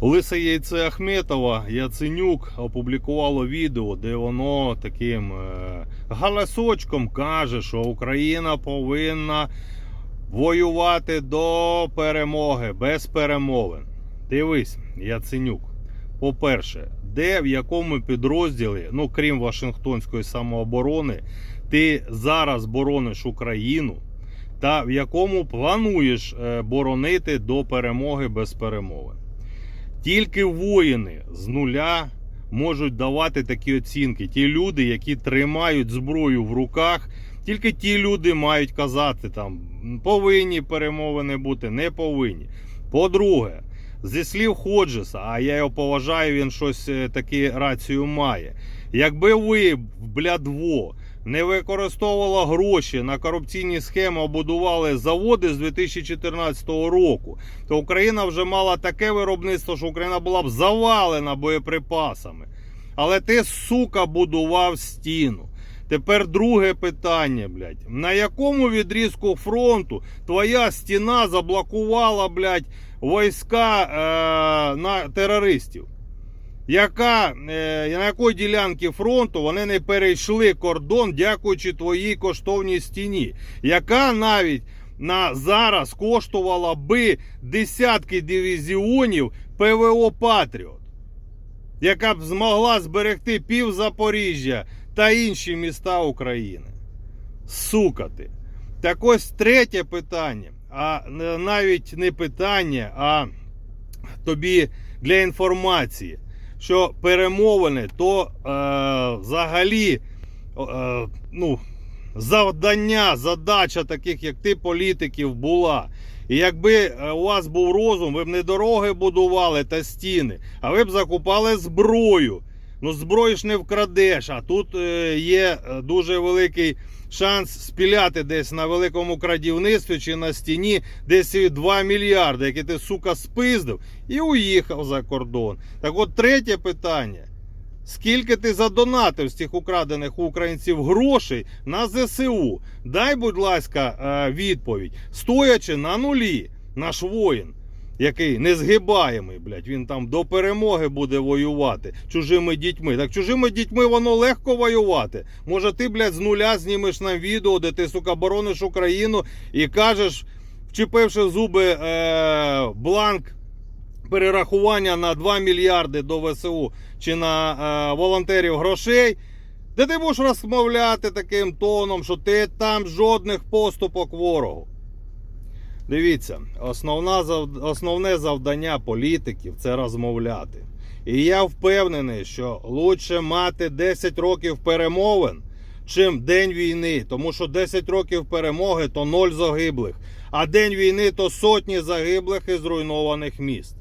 Лисе яйце Ахметова Яценюк опублікувало відео, де воно таким е, галасочком каже, що Україна повинна воювати до перемоги без перемовин. Дивись, Яценюк. По-перше, де в якому підрозділі, ну крім Вашингтонської самооборони, ти зараз борониш Україну, та в якому плануєш е, боронити до перемоги без перемовин. Тільки воїни з нуля можуть давати такі оцінки. Ті люди, які тримають зброю в руках, тільки ті люди мають казати там повинні перемовини бути, не повинні. По-друге, зі слів Ходжеса, а я його поважаю, він щось е, таки рацію має. Якби ви, блядво, не використовувала гроші на корупційні схеми, обудували заводи з 2014 року, то Україна вже мала таке виробництво, що Україна була б завалена боєприпасами. Але ти, сука, будував стіну. Тепер друге питання, блядь. На якому відрізку фронту твоя стіна заблокувала, блядь, війська е, на терористів? Яка, е, на якої ділянки фронту вони не перейшли кордон, дякуючи твоїй коштовній стіні, яка навіть на зараз коштувала би десятки дивізіонів ПВО Патріот, яка б змогла зберегти пів Запоріжжя та інші міста України. Сука ти. Так ось третє питання, а навіть не питання, а тобі для інформації, що перемовини то е, взагалі е, ну, завдання, задача таких, як ти, політиків, була. І якби е, у вас був розум, ви б не дороги будували та стіни, а ви б закупали зброю. Ну, зброю ж не вкрадеш, а тут е, є е, дуже великий шанс спіляти десь на великому крадівництві чи на стіні десь 2 мільярди, які ти, сука, спиздив і уїхав за кордон. Так от третє питання. Скільки ти задонатив з цих украдених у українців грошей на ЗСУ? Дай, будь ласка, е, відповідь. Стоячи на нулі, наш воїн, який незгибаємий, блядь, він там до перемоги буде воювати чужими дітьми. Так чужими дітьми воно легко воювати. Може, ти, блядь, з нуля знімеш нам відео, де ти, сука, борониш Україну і кажеш, вчепивши зуби е, бланк перерахування на 2 мільярди до ВСУ чи на е, волонтерів грошей. Де ти будеш розмовляти таким тоном, що ти там жодних поступок ворогу. Дивіться, основна, основне завдання політиків це розмовляти. І я впевнений, що лучше мати 10 років перемовин, чим день війни. Тому що 10 років перемоги то ноль загиблих, а день війни то сотні загиблих і зруйнованих міст.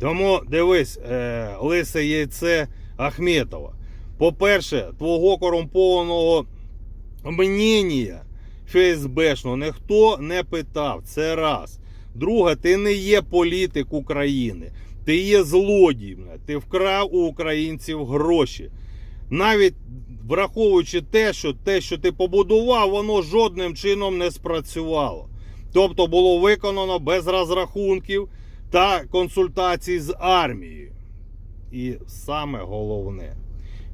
Тому дивись, е, лисе яйце Ахметова. По-перше, твого корумпованого мнення ФСБшного ніхто не питав. Це раз. Друге, ти не є політик України. Ти є злодій. Ти вкрав у українців гроші. Навіть враховуючи те, що те, що ти побудував, воно жодним чином не спрацювало. Тобто було виконано без розрахунків та консультацій з армією. І саме головне,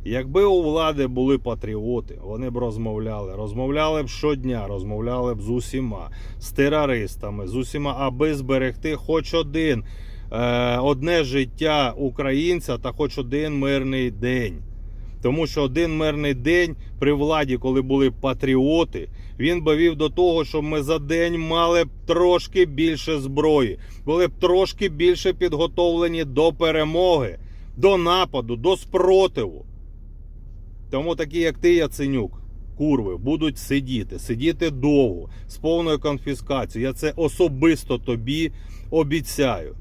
якби у влади були патріоти, вони б розмовляли. Розмовляли б щодня, розмовляли б з усіма, з терористами, з усіма, аби зберегти хоч один е, одне життя українця та хоч один мирний день. Тому що один мирний день при владі, коли були патріоти, він би вів до того, що ми за день мали б трошки більше зброї, були б трошки більше підготовлені до перемоги, до нападу, до спротиву. Тому такі, як ти, Яценюк, курви, будуть сидіти, сидіти довго, з повною конфіскацією. Я це особисто тобі обіцяю.